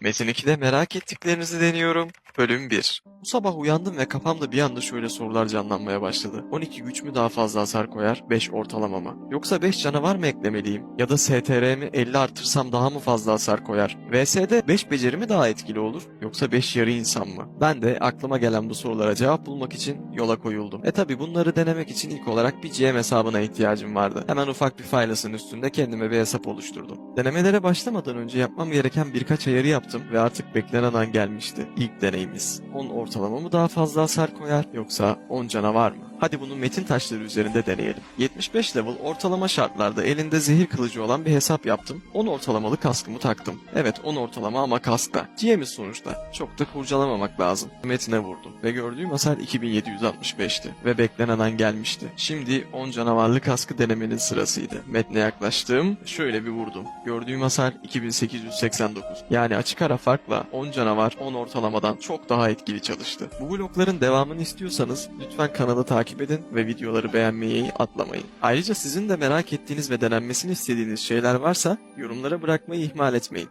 Metin 2'de merak ettiklerinizi deniyorum. Bölüm 1. Bu sabah uyandım ve kafamda bir anda şöyle sorular canlanmaya başladı. 12 güç mü daha fazla hasar koyar, 5 ortalama mı? Yoksa 5 canavar mı eklemeliyim? Ya da STR'mi 50 artırsam daha mı fazla hasar koyar? VS'de 5 beceri mi daha etkili olur? Yoksa 5 yarı insan mı? Ben de aklıma gelen bu sorulara cevap bulmak için yola koyuldum. E tabi bunları denemek için ilk olarak bir GM hesabına ihtiyacım vardı. Hemen ufak bir faylasın üstünde kendime bir hesap oluşturdum. Denemelere başlamadan önce yapmam gereken birkaç ayarı yaptım ve artık beklenen an gelmişti. İlk deneyimiz. 10 ortalama mı daha fazla hasar koyar yoksa 10 canavar mı? Hadi bunu metin taşları üzerinde deneyelim. 75 level ortalama şartlarda elinde zehir kılıcı olan bir hesap yaptım. 10 ortalamalı kaskımı taktım. Evet 10 ortalama ama kaskta. GM'i sonuçta. Çok da kurcalamamak lazım. Metine vurdum ve gördüğüm hasar 2765'ti ve beklenen an gelmişti. Şimdi 10 canavarlı kaskı denemenin sırasıydı. Metne yaklaştım, şöyle bir vurdum. Gördüğüm hasar 2889. Yani açık ara farkla 10 canavar 10 ortalamadan çok daha etkili çalıştı. Bu blokların devamını istiyorsanız lütfen kanalı takip edin ve videoları beğenmeyi atlamayın. Ayrıca sizin de merak ettiğiniz ve denenmesini istediğiniz şeyler varsa yorumlara bırakmayı ihmal etmeyin.